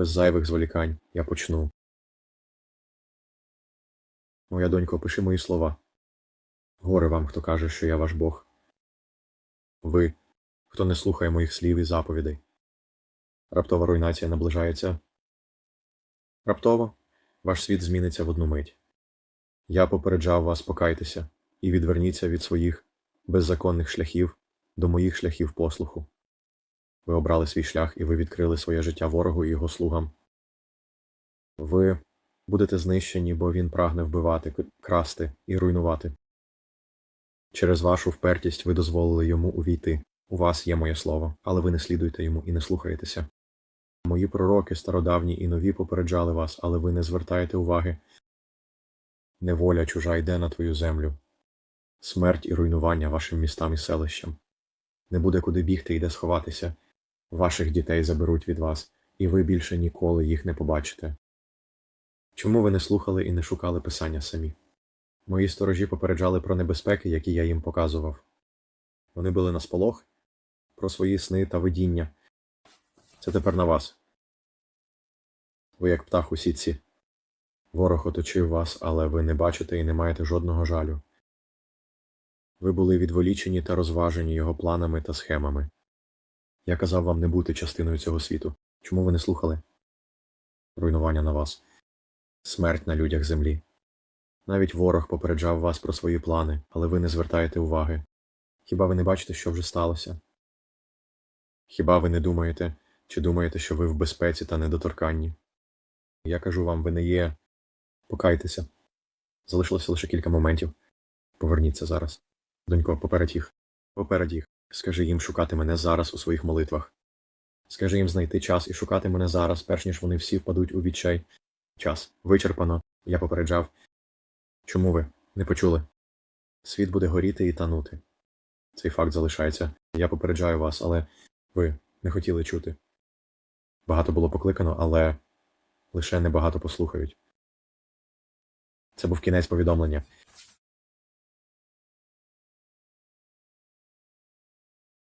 Без зайвих зволікань я почну. Моя донько, пиши мої слова. Горе вам, хто каже, що я ваш Бог. Ви, хто не слухає моїх слів і заповідей. Раптова руйнація наближається. Раптово ваш світ зміниться в одну мить. Я попереджав вас покайтеся і відверніться від своїх беззаконних шляхів до моїх шляхів послуху. Ви обрали свій шлях і ви відкрили своє життя ворогу і його слугам. Ви будете знищені, бо він прагне вбивати, красти і руйнувати. Через вашу впертість ви дозволили йому увійти. У вас є моє слово, але ви не слідуєте йому і не слухаєтеся. Мої пророки, стародавні і нові, попереджали вас, але ви не звертаєте уваги. Неволя чужа йде на твою землю, смерть і руйнування вашим містам і селищам. Не буде куди бігти і де сховатися. Ваших дітей заберуть від вас, і ви більше ніколи їх не побачите. Чому ви не слухали і не шукали писання самі? Мої сторожі попереджали про небезпеки, які я їм показував. Вони були на сполох про свої сни та видіння. Це тепер на вас. Ви як птах у сітці. Ворог оточив вас, але ви не бачите і не маєте жодного жалю. Ви були відволічені та розважені його планами та схемами. Я казав вам не бути частиною цього світу. Чому ви не слухали? Руйнування на вас, смерть на людях землі. Навіть ворог попереджав вас про свої плани, але ви не звертаєте уваги. Хіба ви не бачите, що вже сталося? Хіба ви не думаєте, чи думаєте, що ви в безпеці та недоторканні? Я кажу вам, ви не є. Покайтеся. Залишилося лише кілька моментів. Поверніться зараз. Донько, поперед їх. Поперед їх. Скажи їм шукати мене зараз у своїх молитвах. Скажи їм знайти час і шукати мене зараз, перш ніж вони всі впадуть у відчай. Час. Вичерпано. Я попереджав. Чому ви? Не почули? Світ буде горіти і танути. Цей факт залишається. Я попереджаю вас, але ви не хотіли чути. Багато було покликано, але лише небагато послухають. Це був кінець повідомлення.